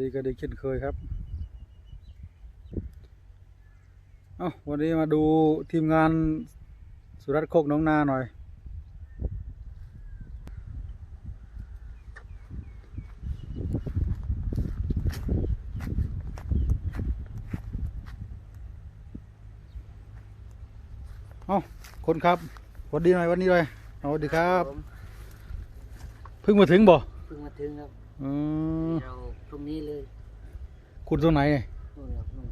ดีก็ดีเช่นเคยครับ เอ้าวันนี้มาดูทีมงานสุรัตน์โคกหน้องนาหน่อย เอ้าคนครับสวัสดีหน่อยวันนี้เลยสวัสดีครับผมเพิ่งมาถึงบ่ เพิ่งมาถึงครับ อืม เรา พรุ่งนี้เลยคุณตรงไหนเนี่ยนู่นครับนู่น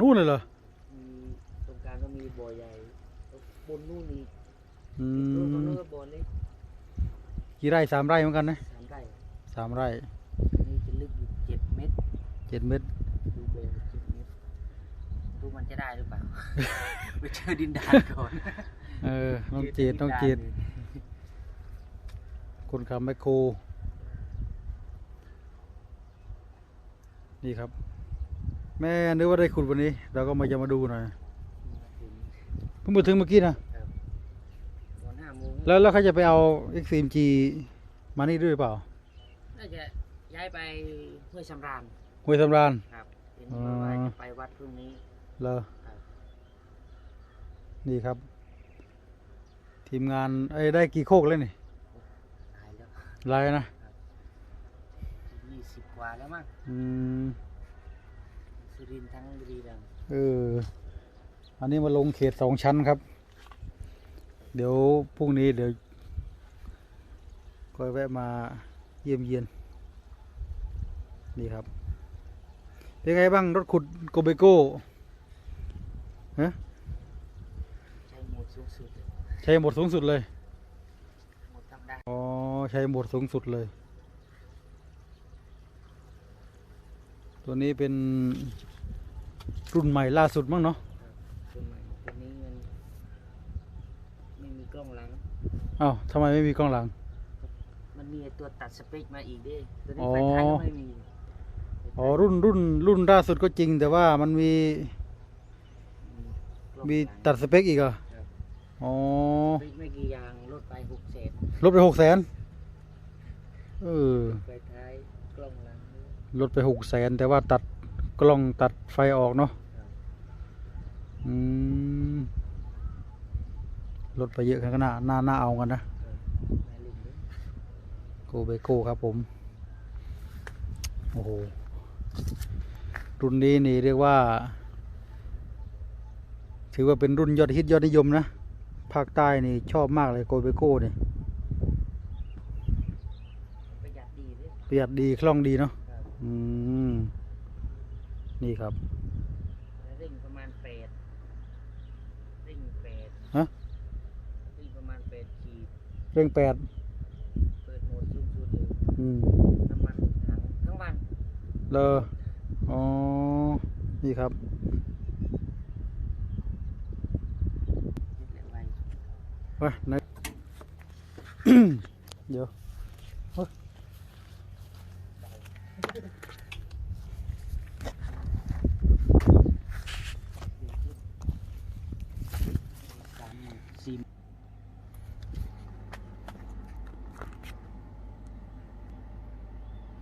นู่นเลยเหรอมีตรงกลางก็มีบ่อใหญ่บนนู่นอีกอืนู่นตรงมนู้นก็บ่อเล็กกี่ไร่สามไร่เหมือนกันนะสามไร่สามไร่นี่จะลึกอยู่เจ็ดเมตรเจ็ดเมตร ดูเบลเจ็ดเมตรดูมันจะได้หรือเปล่า ไปเจอดินดานก่อนเออน้องเจดน้องเจดคนขับแมคโคร นี่ครับ แม่นึกว่าได้ขุดวันนี้ เราก็มาจะมาดูหน่อยมาถึงเพิ่งมาถึงเมื่อกี้นะตอนห้าโมงแล้วแล้วเขาจะไปเอา X3G มานี่ด้วยหรือเปล่าน่าจะย้ายไปห้วยสำราญห้วยสำราญครับเห็นอ๋อว่าจะไปวัดพรุ่งนี้เลอครับนี่ครับ ทีมงานไอ้ยได้กี่โคกแล้วนี่ตายแล้วลายนะยี่สิบ กว่าแล้วมั้งอืมสุรินทร์ทั้งบุรีรัมย์เออ อันนี้มาลงเขตสองชั้นครับ เดี๋ยวพรุ่งนี้เดี๋ยวก็แวะมาเยี่ยมเยียน นี่ครับ เป็นไงบ้างรถขุดโกเบโก้ฮะใช้โหมดสูงสุดเลยใช้หมดสูงสุดเลยโหมดธรรมดาอ๋อ ใช้หมดสูงสุดเลย ตัวนี้เป็นรุ่นใหม่ล่าสุดมั้งเนาะตัวใหม่ตัวนี้มันไม่มีกล้องหลังอ้าวทำไมไม่มีกล้องหลัง มันมีไอ้ตัวตัดสเปคมาอีกเด้ตัวนี้อ๋อไฟท้ายก็ไม่มีอ๋อรุ่นรุ่นรุ่นล่าสุดก็จริง แต่ว่ามันมีกล้องมีหลังตัดสเปคอีกเหรอครับอ๋อไม่ไม่กี่อย่างลดไปหกเศษลดไปหกแสนเออ ลดไปหกแสนแต่ว่าตัดกล้องตัดไฟออกเนาะครับอืมลดไปเยอะขนาดหน้าหน้าเอากันนะครับแม่ลิงด้วยโกเบโก้ครับผม โอ้โห รุ่นนี้นี่เรียกว่า ถือว่าเป็นรุ่นยอดฮิตยอดนิยมนะ ภาคใต้นี่ชอบมากเลยโกเบโก้นี่ประหยัดดีด้วยประหยัดดีคล่องดีเนาะครับ อืม นี่ครับแล้วเร่งประมาณแปดเร่งแปดฮะเร่งประมาณแปดขีดเร่งแปดเปิดโหมดสูงสุดเลยอืมน้ำมันทั้งทั้งวันเลออ๋อ นี่ครับยึดแหละไว้ไปไหน เดี๋ยวเฮ้ย สามหมื่นสี่หมื่น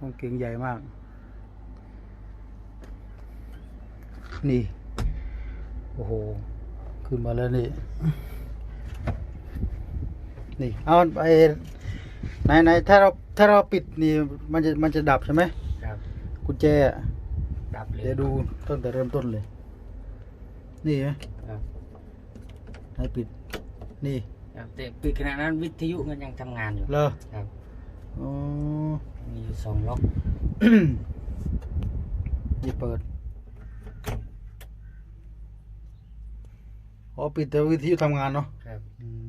ห้องเก่งใหญ่มาก นี่ โอ้โห ขึ้นมาแล้วนี่ นี่ เอาไปไหนไหนถ้าเราถ้าเราปิดนี่ มันจะมันจะดับใช่ไหมครับกุญแจอะดับเลยเดี๋ยวดูตั้งแต่เริ่มต้นเลย นี่ไหมครับให้ปิด นี่ ครับแต่ปิดขณะนั้นวิทยุมันยังทำงานอยู่เลอครับ อ๋อมีอยู่สองล็อก นี่เปิดอ๋อปิดแต่วิทยุทำงานเนาะครับอืม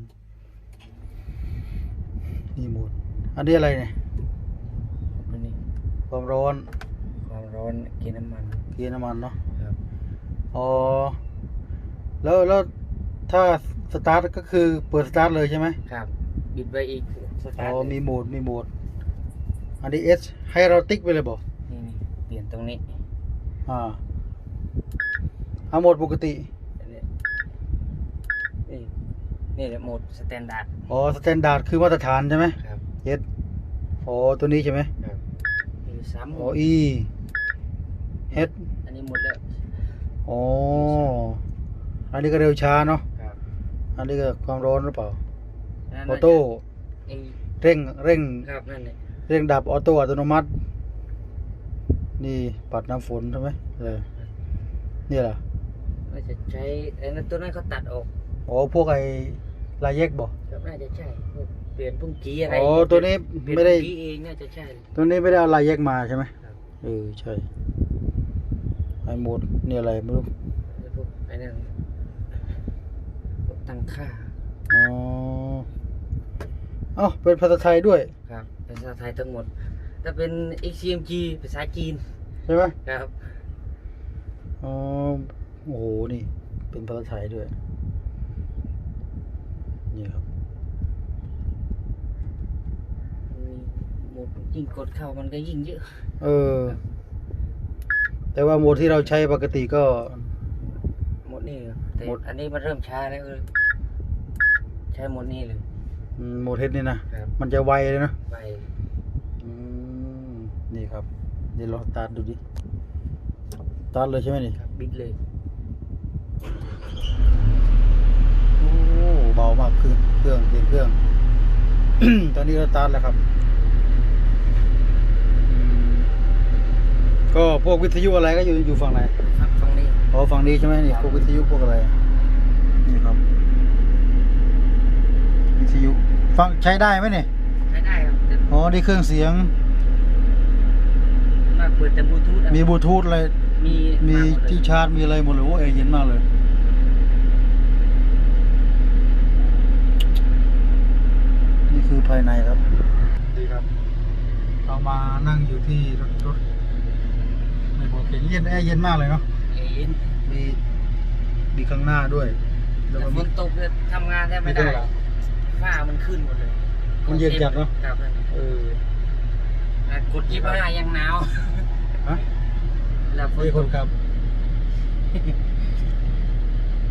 นี่หมด อันนี้อะไรเนี่ยตัวนี้ความร้อน ความร้อนกินน้ำมันเกียร์น้ำมันเนาะครับอ๋อแล้วแล้วถ้าสตาร์ทก็คือเปิดสตาร์ทเลยใช่ไหมครับบิดไว้อีกสอ๋ตาอร์ทมีโหมดมีโหมด อันนี้ S ให้เราติ๊กไปเลยบอกนี่นี่เปลี่ยนตรงนี้อ่าเอาโหมดปกติอันนี้นี่นี่แหละโหมดสแตนดาร์ดอ๋อสแตนดาร์ดคือมาตรฐานใช่ไหม ครับ S อ๋อตัวนี้ใช่ไหมครับมีสามโหมอ๋อ ด E เฮ็ดอันนี้หมดแล้วอ๋ออันนี้ก็เร็วช้าเนาะครับอันนี้ก็ความร้อนหรือเปล่านั่นออน่าจะโต้ ไอ้เร่งเร่ง ครับนั่นแหละ เร่งดับออโต้อัตโนมัติ นี่ปัดน้ำฝนใช่ไหมเออนี่แหละน่าจะใช้ไอ้นั่นตัวนั้นเขาตัดออกอ๋อพวกไอ้ลายแยกบอกครับน่าจะใช่พวกเปลี่ยนพุ่งกี้อะไรอ๋อตัวนี้เปลี่ยนไม่ได้ พุ่งกี้เองน่าจะใช่ ตัวนี้ไม่ได้เอาลายแยกมาใช่ไหมครับ เออใช่ไอ้โหมดนี่อะไรไม่รู้แล้วพวกไอ้นั่นพวกตั้งค่าอ๋อเอ้าเป็นภาษาไทยด้วยครับ เป็นภาษาไทยทั้งหมด ถ้าเป็น XCMG ภาษาจีนใช่ไหมครับอ๋อโอ้โหนี่ เป็นภาษาไทยด้วย นี่ครับมีหมดยิ่งกดเข้ามันก็ยิ่งเยอะ เออ แต่ว่าโหมดที่เราใช้ปกติก็ หมดนี่ครับแต่หมด อันนี้มันเริ่มช้าแล้วเออใช้หมดนี่เลย อืมโหมดเฮดนี่นะ ครับมันจะไวเลยเนอะไปอืมนี่ครับเดี๋ยวลองสตาร์ทดูดิสตาร์ทเลยใช่ไหมนี่ ครับบิดเลยโอ้เบามากคือเครื่องเสียงเครื่อง ตอนนี้เราสตาร์ทแล้วครับอืมก็พวกวิทยุอะไรก็อยู่อยู่ฝั่งไหนครับตรงนี้อ๋อฝั่งนี้ใช่ไหมนี่พวกวิทยุพวกอะไร นี่ครับ วิทยุ ฟังใช้ได้ไหมเนี่ยใช้ได้ครับแต่อ๋อนี่เครื่องเสียงมากเปิดแต่บลูทูธอะมีบลูทูธอะไร มีมีาหดเลยที่ชาร์จมีอะไรหมดเลยโอ้แอร์เย็นมากเลย นี่คือภายในครับ ดีครับ เรามานั่งอยู่ที่รถรถไม่บอกเก่งเย็นแอร์เย็นมากเลยเนาะเอ็นมีมีข้างหน้าด้วย แล้วแต่ก็ฝมีนตกเนี่ยทำงานแทบไม่มีด้วยได้เหรอ ฝ้ามันขึ้นหมดเลยมันเย็นจัดเนอะ ครับนั่นน่ะเออแต่กดยี่ห้ายังหนาวฮะ แล้วฝนมีตคนกขับ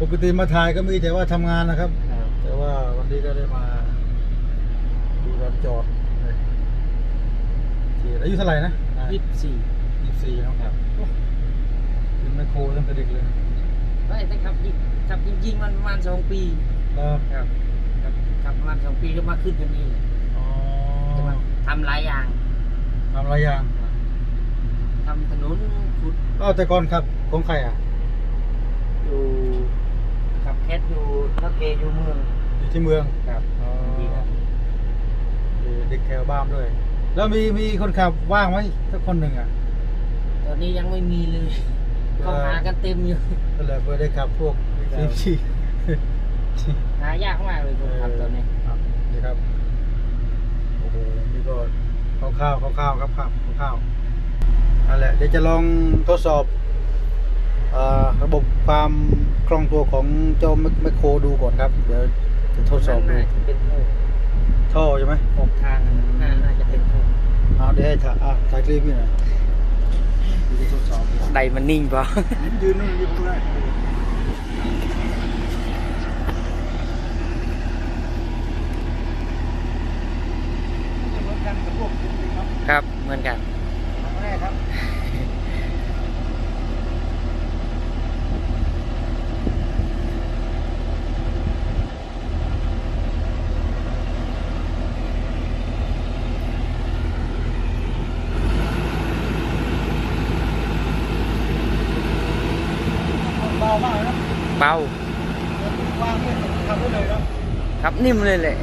ปกติมาถ่ายก็มีแต่ว่าทำงานนะครับ ครับแต่ว่าวันนี้ก็ได้มา ดูการจอดเลยโอเคอายุเท่าไหร่นะยี่สิบสี่ยี่สิบสี่นะครับโอ้เป็นแมคโครตั้งแต่เด็กเลยไม่แต่ขับยิงขับจริงๆมันประมาณสองปี แล้วครับ ครับขับประมาณสองปีก็มาขึ้นกันนี่อ๋อจะมาทำหลายอย่างทำหลายอย่างทำถนนขุดก็แต่ก่อนครับของใครอะอยู่ขับแคทอยู่ทักเกอยู่เมืองอยู่ที่เมืองครับอ๋อดีครับเด็กแถวบ้านด้วย แล้วมีมีคนขับว่างไหมสักคนหนึ่งอะตอนนี้ยังไม่มีเลยเออเข้าหากันเต็มอยู่ก็เลยเพื่อได้ขับพวกครัซีบพี หายากมากเลยคนขับตอนนี้ครับนี่ครับโอ้โหนี่ก็คร่าวๆคร่าวๆครับครับคร่าวๆนั่นแหละเดี๋ยวจะลองทดสอบเออระบบความคล่องตัวของเจ้าแมคโครดูก่อนครับ เดี๋ยวจะทดสอบดูน่าจะเป็นโอ้ท่อใช่ไหมออกทางน่าน่าจะเป็นโอ้เอาเดี๋ยวให้ถ่ายอะถ่ายคลิปนี่หน่อยเดี๋ยวจะทดสอบดูใดมันนิ่งเปล่ายืนนู่นยืนตรงนั้น ครับเหมือนกันแรกครับเบามากเลยนะเบาวางเลยทำได้เลยครับครับนิ่มเลยแหละ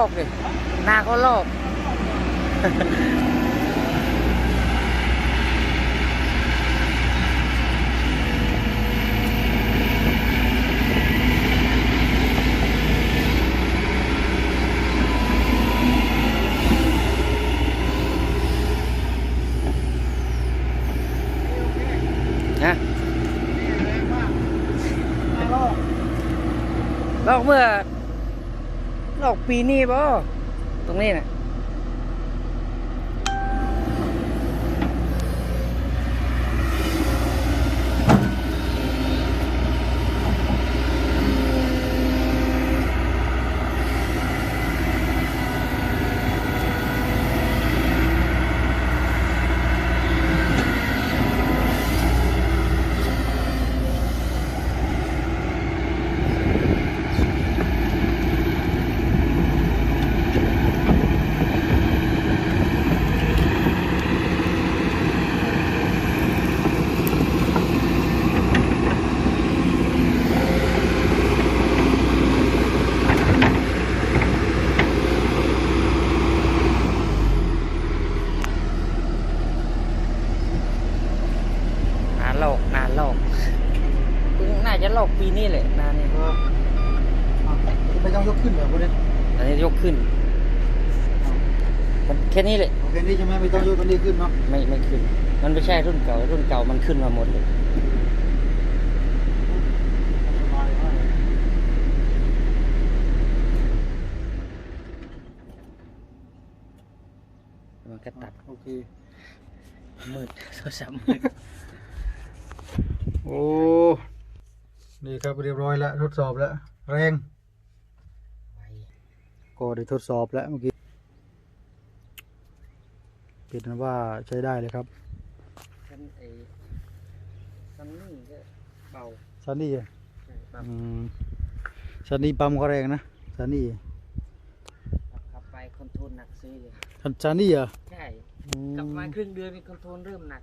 อกเลยนาเขาลอกนะลอกเมื่อ ออกปีนี้บ่ตรงนี้น่ะนานลอกนานลอกเพิ่งน่าจะลอกปีนี้แหละนานเนี่ย เอออะไม่ต้องยกขึ้นเหรอคุณเนี่ย อันนี้ยกขึ้น มั นแค่นี้แหละโอเคนี่ใช่ไหมไม่ต้องยกตัวนี้ขึ้นเนาะไม่ไม่ขึ้น มันไม่ใช่รุ่นเก่า รุ่นเก่ามันขึ้นมาหมดเลยสบายมากเลยมันก็ตัดโอเคมืดโทรศัพท์มืดโอ้ นี่ครับเรียบร้อยแล้วทดสอบแล้ว แรงไวก็ได้ทดสอบแล้วเมื่อกี้ เป็นว่าใช้ได้เลยครับฉันไอ้ซันนี่ก็เบาซันนี่อะใช่เบาอืมซันนี่ปั๊มก็แรงนะซันนี่ขับขับไปคอนโทรลหนักซื้อเลยซันซันนี่อะใช่อืมกลับมาครึ่งเดือนนี่คอนโทรลเริ่มหนัก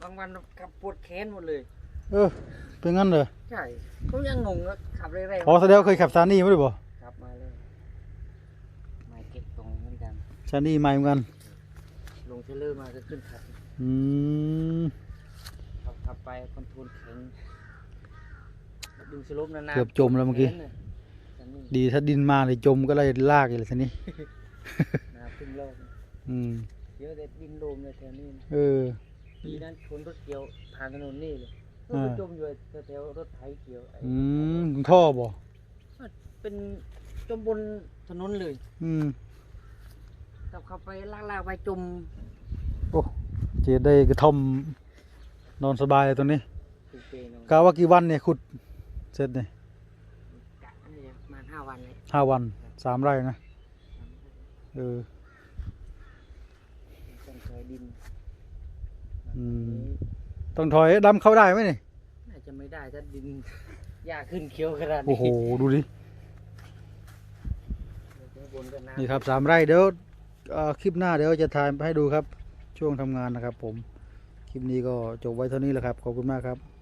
บางวันขับปวดแขนหมดเลย เออเป็นงั้นเลยใช่เขายังงงว่าขับเรื่อยอ๋อแสดงว่าเคยขับซันนี่ไม่ได้บ่ขับมาเลยมาเก็บตรงเหมือนกันซันนี่ใหม่เหมือนกันลง เทเลอร์มาก็ขึ้นขับอืมขับขับไปคอนโทรลแข็งดึงสลบนานๆเกือบจมแล้วเมื่อกี้แขนน่ะซันนี่ดีถ้าดินมาเลยจมก็เลยลากอีกเลยทีนี้นาครึ่งโลกอืมเยอะแต่ดินโลมเลยแถวนี้นะเออปีนั้นชนรถเกี่ยวผ่านถนนนี่เลยก็อ่าไปจมอยู่แถวๆรถไถเกี่ยวไอ้อืมท่อบ่เป็นจมบนถนนเลย อืมขับเข้าไปลากๆไปจม โอ้เจได้กระท่อมนอนสบายเลยตัวนี้ถูกเปนกะว่ากี่วันเนี่ยขุดเสร็จเนี่ยกะเนี่ยประมาณห้าวันเลยห้าวันสามไร่นะเออต้องเคยดินอืมต้องถอยดำเข้าได้ไหมนี่น่าจะไม่ได้ถ้าดินหญ้าขึ้นเขียวขนาดนี้โอ้โหดูดิเดี๋ยวบนก็น้ำนี่ครับสามไร่เดี๋ยวเอ่อคลิปหน้าเดี๋ยวจะถ่ายให้ดูครับ ช่วงทำงานนะครับผม คลิปนี้ก็จบไว้เท่านี้แหละครับ ขอบคุณมากครับ